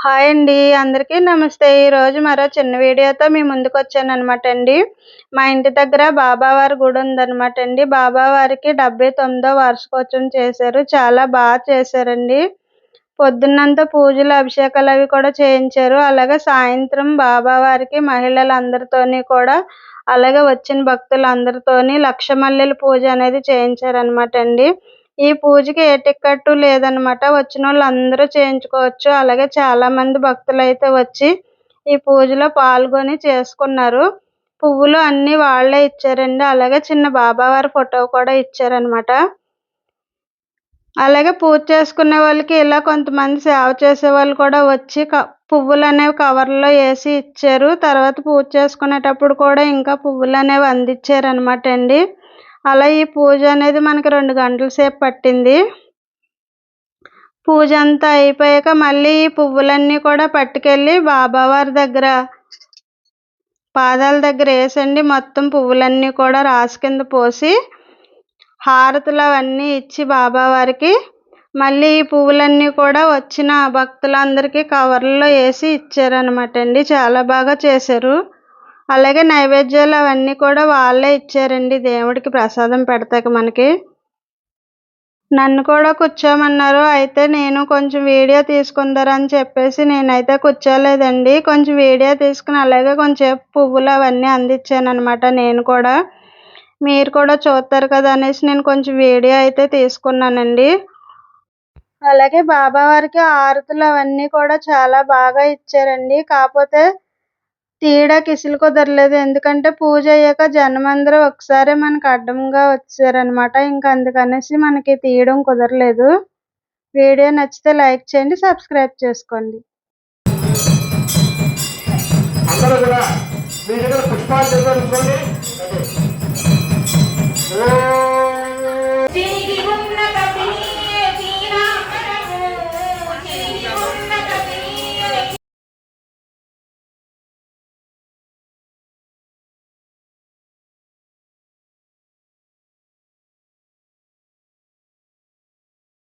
Hi అండి అందరికీ నమస్తే. ఈరోజు మరో చిన్న వీడియోతో మీ ముందుకు వచ్చాను అనమాట అండి. మా ఇంటి దగ్గర బాబావారి గుడి ఉందన్నమాట అండి. బాబావారికి డెబ్బై తొమ్మిదో వార్షికోత్సవం చేశారు. చాలా బాగా చేశారండి. పొద్దున్నంతా పూజలు అభిషేకాలు అవి కూడా చేయించారు. అలాగే సాయంత్రం బాబావారికి మహిళలందరితోని కూడా అలాగే వచ్చిన భక్తులందరితోని లక్ష మల్లెల పూజ అనేది చేయించారనమాట అండి. ఈ పూజకి ఏ టికెట్ లేదనమాట. వచ్చిన వాళ్ళు అందరూ చేయించుకోవచ్చు. అలాగే చాలా మంది భక్తులు అయితే వచ్చి ఈ పూజలో పాల్గొని చేసుకున్నారు. పువ్వులు అన్ని వాళ్ళే ఇచ్చారండి. అలాగే చిన్న బాబావారి ఫోటో కూడా ఇచ్చారనమాట. అలాగే పూజ చేసుకునే వాళ్ళకి ఇలా కొంతమంది సేవ చేసే వాళ్ళు కూడా వచ్చి పువ్వులు అనేవి కవర్లో వేసి ఇచ్చారు. తర్వాత పూజ చేసుకునేటప్పుడు కూడా ఇంకా పువ్వులు అనేవి అందించారనమాట అండి. అలా ఈ పూజ అనేది మనకి రెండు గంటల సేపు పట్టింది. పూజ అంతా అయిపోయాక మళ్ళీ ఈ పువ్వులన్నీ కూడా పట్టుకెళ్ళి బాబావారి దగ్గర పాదాల దగ్గర వేసండి. మొత్తం పువ్వులన్నీ కూడా రాసి కింద పోసి హారతులు అవన్నీ ఇచ్చి బాబావారికి మళ్ళీ ఈ పువ్వులన్నీ కూడా వచ్చిన భక్తులందరికీ కవర్లలో వేసి ఇచ్చారనమాట అండి. చాలా బాగా చేశారు. అలాగే నైవేద్యాలు అవన్నీ కూడా వాళ్ళే ఇచ్చారండి. దేవుడికి ప్రసాదం పెడతాక మనకి. నన్ను కూడా కూర్చోమన్నారు. అయితే నేను కొంచెం వీడియో తీసుకుందరని చెప్పేసి నేనైతే కూర్చోలేదండి. కొంచెం వీడియో తీసుకుని అలాగే కొంచెం పువ్వులు అవన్నీ అందించాను అనమాట నేను కూడా. మీరు కూడా చూస్తారు కదా అనేసి నేను కొంచెం వీడియో అయితే తీసుకున్నానండి. అలాగే బాబావారికి ఆరతులు అవన్నీ కూడా చాలా బాగా ఇచ్చారండి. కాకపోతే తీయడానికి ఇసలకుదరలేదు ఎందుకంటే పూజ అయ్యాక జనమందరూ ఒకసారి మనకి అడ్డంగా వచ్చేసారన్నమాట ఇంకా అందుకనేసి మనకి తీయడం కుదరలేదు. వీడియో నచ్చితే లైక్ చేయండి సబ్స్క్రైబ్ చేసుకోండి. పుష్పాలు